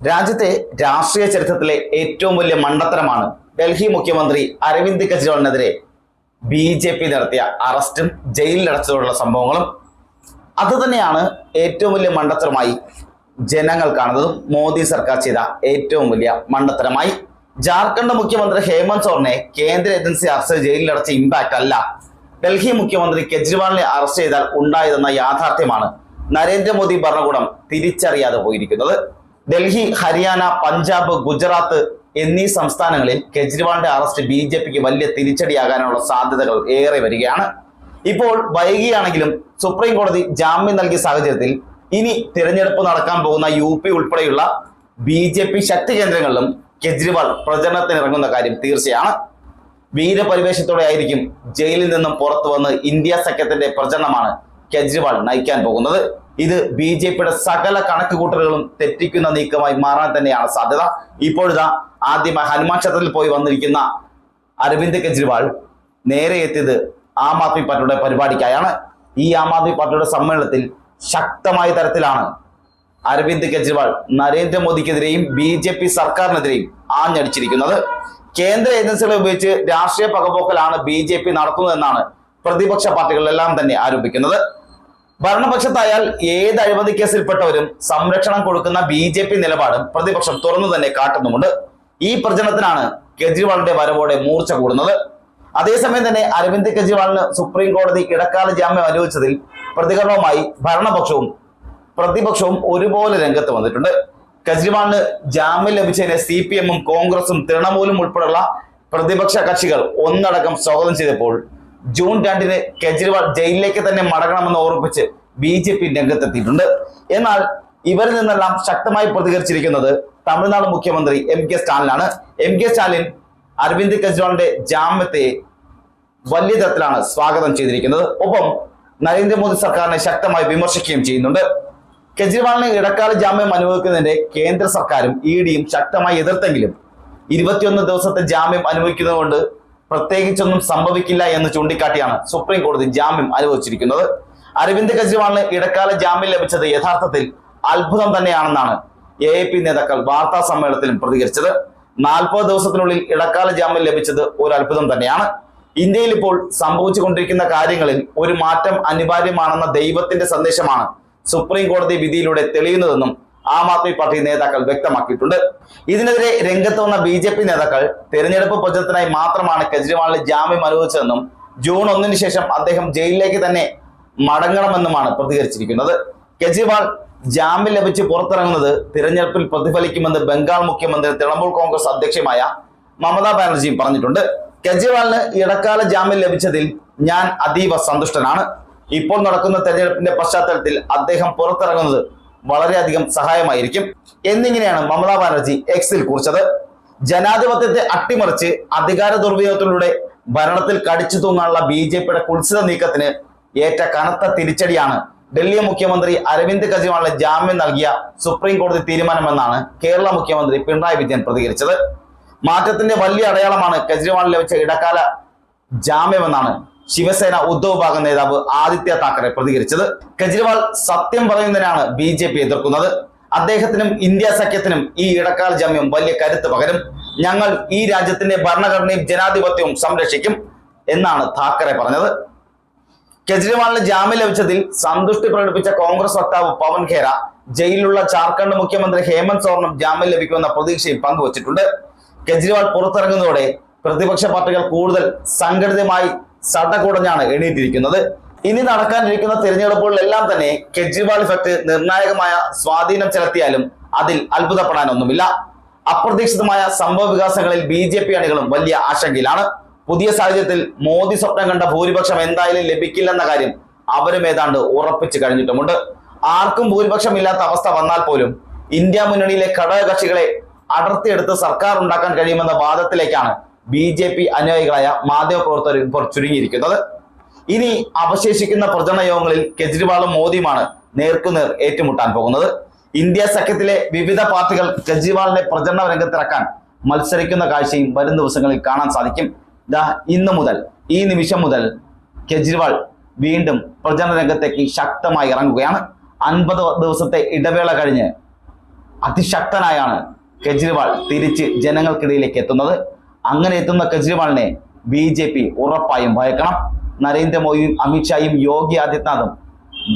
രാജ്യത്തെ രാഷ്ട്രീയ ചരിത്രത്തിലെ ഏറ്റവും വലിയ മണ്ടത്തരമാണ് ഡൽഹി മുഖ്യമന്ത്രി അരവിന്ദ് കെജ്രിവാളിനെതിരെ ബി ജെ പി നടത്തിയ അറസ്റ്റും ജയിലിലടച്ചതോടുള്ള സംഭവങ്ങളും അത് തന്നെയാണ് ഏറ്റവും വലിയ മണ്ടത്തരമായി ജനങ്ങൾ കാണുന്നതും മോദി സർക്കാർ ചെയ്ത ഏറ്റവും വലിയ മണ്ടത്തരമായി. ജാർഖണ്ഡ് മുഖ്യമന്ത്രി ഹേമന്ത് സോറിനെ കേന്ദ്ര ഏജൻസി അറസ്റ്റ് ജയിലിലടച്ച ഇമ്പാക്ട് അല്ല. ഡൽഹി മുഖ്യമന്ത്രി കെജ്രിവാളിനെ അറസ്റ്റ് ചെയ്താൽ ഉണ്ടായതെന്ന യാഥാർത്ഥ്യമാണ് നരേന്ദ്രമോദി ഭരണകൂടം തിരിച്ചറിയാതെ പോയിരിക്കുന്നത്. ഡൽഹി ഹരിയാന പഞ്ചാബ് ഗുജറാത്ത് എന്നീ സംസ്ഥാനങ്ങളിൽ കെജ്രിവാളിന്റെ അറസ്റ്റ് ബി ജെ പിക്ക് വലിയ തിരിച്ചടിയാകാനുള്ള സാധ്യതകൾ ഏറെ വരികയാണ്. ഇപ്പോൾ വൈകിയാണെങ്കിലും സുപ്രീം കോടതി ജാമ്യം നൽകിയ സാഹചര്യത്തിൽ ഇനി തിരഞ്ഞെടുപ്പ് നടക്കാൻ പോകുന്ന യു പി ഉൾപ്പെടെയുള്ള ബി ജെ പി ശക്തി കേന്ദ്രങ്ങളിലും കെജ്രിവാൾ പ്രചരണത്തിന് ഇറങ്ങുന്ന കാര്യം തീർച്ചയാണ്. വീരപരിവേഷത്തോടെ ആയിരിക്കും ജയിലിൽ നിന്നും പുറത്തു വന്ന് ഇന്ത്യ സഖ്യത്തിന്റെ പ്രചരണമാണ് കെജ്രിവാൾ നയിക്കാൻ പോകുന്നത്. ഇത് ബി ജെ പിയുടെ സകല കണക്കുകൂട്ടലുകളും തെറ്റിക്കുന്ന നീക്കമായി മാറാൻ തന്നെയാണ് സാധ്യത. ഇപ്പോഴിതാ ആദ്യമായി ഹനുമാൻ ക്ഷേത്രത്തിൽ പോയി വന്നിരിക്കുന്ന അരവിന്ദ് കെജ്രിവാൾ നേരെ എത്തിയത് ആം ആദ്മി പാർട്ടിയുടെ പരിപാടിക്കായാണ്. ഈ ആം ആദ്മി പാർട്ടിയുടെ സമ്മേളനത്തിൽ ശക്തമായ തരത്തിലാണ് അരവിന്ദ് കെജ്രിവാൾ നരേന്ദ്രമോദിക്കെതിരെയും ബി ജെ പി സർക്കാരിനെതിരെയും ആഞ്ഞടിച്ചിരിക്കുന്നത്. കേന്ദ്ര ഏജൻസികളെ ഉപയോഗിച്ച് രാഷ്ട്രീയ പകപോക്കലാണ് ബി ജെ പി നടത്തുന്നതെന്നാണ് പ്രതിപക്ഷ പാർട്ടികളെല്ലാം തന്നെ ആരോപിക്കുന്നത്. ഭരണപക്ഷത്തായാൽ ഏത് അഴിമതി കേസിൽപ്പെട്ടവരും സംരക്ഷണം കൊടുക്കുന്ന ബി ജെ പി നിലപാടും പ്രതിപക്ഷം തുറന്നു തന്നെ കാട്ടുന്നുമുണ്ട്. ഈ പ്രചരണത്തിനാണ് കെജ്രിവാളിന്റെ വരവോടെ മൂർച്ച കൂടുന്നത്. അതേസമയം തന്നെ അരവിന്ദ് കെജ്രിവാളിന് സുപ്രീം കോടതി ഇടക്കാല ജാമ്യം അനുവദിച്ചതിൽ പ്രതികരണവുമായി ഭരണപക്ഷവും പ്രതിപക്ഷവും ഒരുപോലെ രംഗത്ത് വന്നിട്ടുണ്ട്. കെജ്രിവാളിന് ജാമ്യം ലഭിച്ചതിനെ സി പി എമ്മും കോൺഗ്രസും തൃണമൂലും ഉൾപ്പെടെയുള്ള പ്രതിപക്ഷ കക്ഷികൾ ഒന്നടക്കം സ്വാഗതം ചെയ്തപ്പോൾ ജൂൺ രണ്ടിന് കെജ്രിവാൾ ജയിലിലേക്ക് തന്നെ മടങ്ങണമെന്ന് ഓർമ്മിപ്പിച്ച് ബി ജെ പി രംഗത്തെത്തിയിട്ടുണ്ട്. എന്നാൽ ഇവരിൽ നിന്നെല്ലാം ശക്തമായി പ്രതികരിച്ചിരിക്കുന്നത് തമിഴ്നാട് മുഖ്യമന്ത്രി എം കെ സ്റ്റാലിനാണ്. എം കെ സ്റ്റാലിൻ അരവിന്ദ് കെജ്രിവാളിന്റെ ജാമ്യത്തെ വലിയ തരത്തിലാണ് സ്വാഗതം ചെയ്തിരിക്കുന്നത്. ഒപ്പം നരേന്ദ്രമോദി സർക്കാരിനെ ശക്തമായി വിമർശിക്കുകയും ചെയ്യുന്നുണ്ട്. കെജ്രിവാളിന് ഇടക്കാല ജാമ്യം അനുവദിക്കുന്നതിന്റെ കേന്ദ്ര സർക്കാരും ഇ ഡിയും ശക്തമായി എതിർത്തെങ്കിലും ഇരുപത്തിയൊന്ന് ദിവസത്തെ ജാമ്യം അനുവദിക്കുന്നതുകൊണ്ട് പ്രത്യേകിച്ചൊന്നും സംഭവിക്കില്ല എന്ന് ചൂണ്ടിക്കാട്ടിയാണ് സുപ്രീം കോടതി ജാമ്യം അനുവദിച്ചിരിക്കുന്നത്. അരവിന്ദ് കെജ്രിവാളിന് ഇടക്കാല ജാമ്യം ലഭിച്ചത് യഥാർത്ഥത്തിൽ അത്ഭുതം തന്നെയാണെന്നാണ് എ എ പി നേതാക്കൾ വാർത്താ സമ്മേളനത്തിലും പ്രതികരിച്ചത്. നാൽപ്പത് ദിവസത്തിനുള്ളിൽ ഇടക്കാല ജാമ്യം ലഭിച്ചത് ഒരു അത്ഭുതം തന്നെയാണ്. ഇന്ത്യയിൽ ഇപ്പോൾ സംഭവിച്ചുകൊണ്ടിരിക്കുന്ന കാര്യങ്ങളിൽ ഒരു മാറ്റം അനിവാര്യമാണെന്ന ദൈവത്തിന്റെ സന്ദേശമാണ് സുപ്രീം കോടതി വിധിയിലൂടെ തെളിയുന്നതെന്നും ആം ആദ്മി പാർട്ടി നേതാക്കൾ വ്യക്തമാക്കിയിട്ടുണ്ട്. ഇതിനെതിരെ രംഗത്ത് വന്ന ബി ജെ പി നേതാക്കൾ തെരഞ്ഞെടുപ്പ് പ്രചരണത്തിനായി മാത്രമാണ് കെജ്രിവാളിന് ജാമ്യം അനുവദിച്ചതെന്നും ജൂൺ ഒന്നിന് ശേഷം അദ്ദേഹം ജയിലിലേക്ക് തന്നെ മടങ്ങണമെന്നുമാണ് പ്രതികരിച്ചിരിക്കുന്നത്. കെജ്രിവാൾ ജാമ്യം ലഭിച്ച് പുറത്തിറങ്ങുന്നത് തിരഞ്ഞെടുപ്പിൽ പ്രതിഫലിക്കുമെന്ന് ബംഗാൾ മുഖ്യമന്ത്രി തൃണമൂൽ കോൺഗ്രസ് അധ്യക്ഷമായ മമതാ ബാനർജിയും പറഞ്ഞിട്ടുണ്ട്. കെജ്രിവാളിന് ഇടക്കാല ജാമ്യം ലഭിച്ചതിൽ ഞാൻ അതീവ സന്തുഷ്ടനാണ്. ഇപ്പോൾ നടക്കുന്ന തെരഞ്ഞെടുപ്പിന്റെ പശ്ചാത്തലത്തിൽ അദ്ദേഹം പുറത്തിറങ്ങുന്നത് വളരെയധികം സഹായമായിരിക്കും. എന്നിങ്ങനെയാണ് മമതാ ബാനർജി എക്സിൽ കുറിച്ചത്. ജനാധിപത്യത്തെ അട്ടിമറിച്ച് അധികാര ദുർവിനിയോഗത്തിലൂടെ ഭരണത്തിൽ കടിച്ചു തൂങ്ങാനുള്ള ബി ജെ പിയുടെ കുത്സിത നീക്കത്തിന് ഏറ്റ കനത്ത തിരിച്ചടിയാണ് ഡൽഹി മുഖ്യമന്ത്രി അരവിന്ദ് കെജ്രിവാളിന് ജാമ്യം നൽകിയ സുപ്രീം കോടതി തീരുമാനമെന്നാണ് കേരള മുഖ്യമന്ത്രി പിണറായി വിജയൻ പ്രതികരിച്ചത്. മാറ്റത്തിന്റെ വലിയ അടയാളമാണ് കെജ്രിവാളിന് ലഭിച്ച ഇടക്കാല ജാമ്യമെന്നാണ് ശിവസേന ഉദ്ധവ് ഭാഗം നേതാവ് ആദിത്യ താക്കറെ പ്രതികരിച്ചത്. കെജ്രിവാൾ സത്യം പറയുന്നതിനാണ് ബി ജെ പി എതിർക്കുന്നത്. അദ്ദേഹത്തിനും ഇന്ത്യ സഖ്യത്തിനും ഈ ഇടക്കാല ജാമ്യം വലിയ കരുത്ത് പകരും. ഞങ്ങൾ ഈ രാജ്യത്തിന്റെ ഭരണഘടനയും ജനാധിപത്യവും സംരക്ഷിക്കും എന്നാണ് താക്കറെ പറഞ്ഞത്. കെജ്രിവാളിന് ജാമ്യം ലഭിച്ചതിൽ സന്തുഷ്ടി പ്രകടിപ്പിച്ച കോൺഗ്രസ് വക്താവ് പവൻ ഖേര ജയിലിലുള്ള ജാർഖണ്ഡ് മുഖ്യമന്ത്രി ഹേമന്ത് സോറിനും ജാമ്യം ലഭിക്കുമെന്ന പ്രതീക്ഷയും പങ്കുവച്ചിട്ടുണ്ട്. കെജ്രിവാൾ പുറത്തിറങ്ങുന്നതോടെ പ്രതിപക്ഷ പാർട്ടികൾ കൂടുതൽ സംഘടിതമായി സടകുടഞ്ഞാണ് എണീറ്റിരിക്കുന്നത്. ഇനി നടക്കാനിരിക്കുന്ന തിരഞ്ഞെടുപ്പുകളിലെല്ലാം തന്നെ കെജ്രിവാൾ ഇഫക്റ്റ് നിർണായകമായ സ്വാധീനം ചെലുത്തിയാലും അതിൽ അത്ഭുതപ്പെടാനൊന്നുമില്ല. അപ്രതീക്ഷിതമായ സംഭവ വികാസങ്ങളിൽ ബി ജെ പി അണികളും വലിയ ആശങ്കയിലാണ്. പുതിയ സാഹചര്യത്തിൽ മോദി സ്വപ്നം കണ്ട ഭൂരിപക്ഷം എന്തായാലും ലഭിക്കില്ലെന്ന കാര്യം അവരും ഏതാണ്ട് ഉറപ്പിച്ചു കഴിഞ്ഞിട്ടുമുണ്ട്. ആർക്കും ഭൂരിപക്ഷം ഇല്ലാത്ത അവസ്ഥ വന്നാൽ പോലും ഇന്ത്യ മുന്നണിയിലെ ഘടകകക്ഷികളെ അടർത്തിയെടുത്ത് സർക്കാർ ഉണ്ടാക്കാൻ കഴിയുമെന്ന വാദത്തിലേക്കാണ് ബി ജെ പി അനുയായികളായ മാധ്യമപ്രവർത്തകർ ഇപ്പോൾ ചുരുങ്ങിയിരിക്കുന്നത്. ഇനി അവശേഷിക്കുന്ന പ്രചരണ യോഗങ്ങളിൽ കെജ്രിവാളും മോദിയുമാണ് നേർക്കുനേർ ഏറ്റുമുട്ടാൻ പോകുന്നത്. ഇന്ത്യ സഖ്യത്തിലെ വിവിധ പാർട്ടികൾ കെജ്രിവാളിനെ പ്രചരണ രംഗത്തിറക്കാൻ മത്സരിക്കുന്ന കാഴ്ചയും വരും ദിവസങ്ങളിൽ കാണാൻ സാധിക്കും. ദാ ഇന്ന് മുതൽ ഈ നിമിഷം മുതൽ കെജ്രിവാൾ വീണ്ടും പ്രചരണ രംഗത്തേക്ക് ശക്തമായി ഇറങ്ങുകയാണ്. അൻപത് ദിവസത്തെ ഇടവേള കഴിഞ്ഞ് അതിശക്തനായാണ് കെജ്രിവാൾ തിരിച്ച് ജനങ്ങൾക്കിടയിലേക്ക് എത്തുന്നത്. അങ്ങനെ എത്തുന്ന കെജ്രിവാളിനെ ബി ജെ പി ഉറപ്പായും ഭയക്കണം. നരേന്ദ്രമോദിയും അമിത്ഷായും യോഗി ആദിത്യനാഥും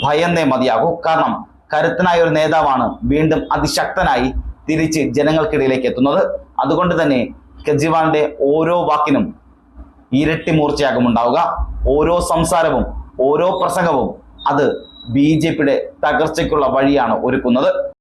ഭയന്നേ മതിയാകൂ. കാരണം കരുത്തനായ ഒരു നേതാവാണ് വീണ്ടും അതിശക്തനായി തിരിച്ച് ജനങ്ങൾക്കിടയിലേക്ക് എത്തുന്നത്. അതുകൊണ്ട് തന്നെ കെജ്രിവാളിന്റെ ഓരോ വാക്കിനും ഇരട്ടി മൂർച്ചയാകും ഉണ്ടാവുക. ഓരോ സംസാരവും ഓരോ പ്രസംഗവും അത് ബി ജെ പിയുടെ തകർച്ചയ്ക്കുള്ള വഴിയാണ് ഒരുക്കുന്നത്.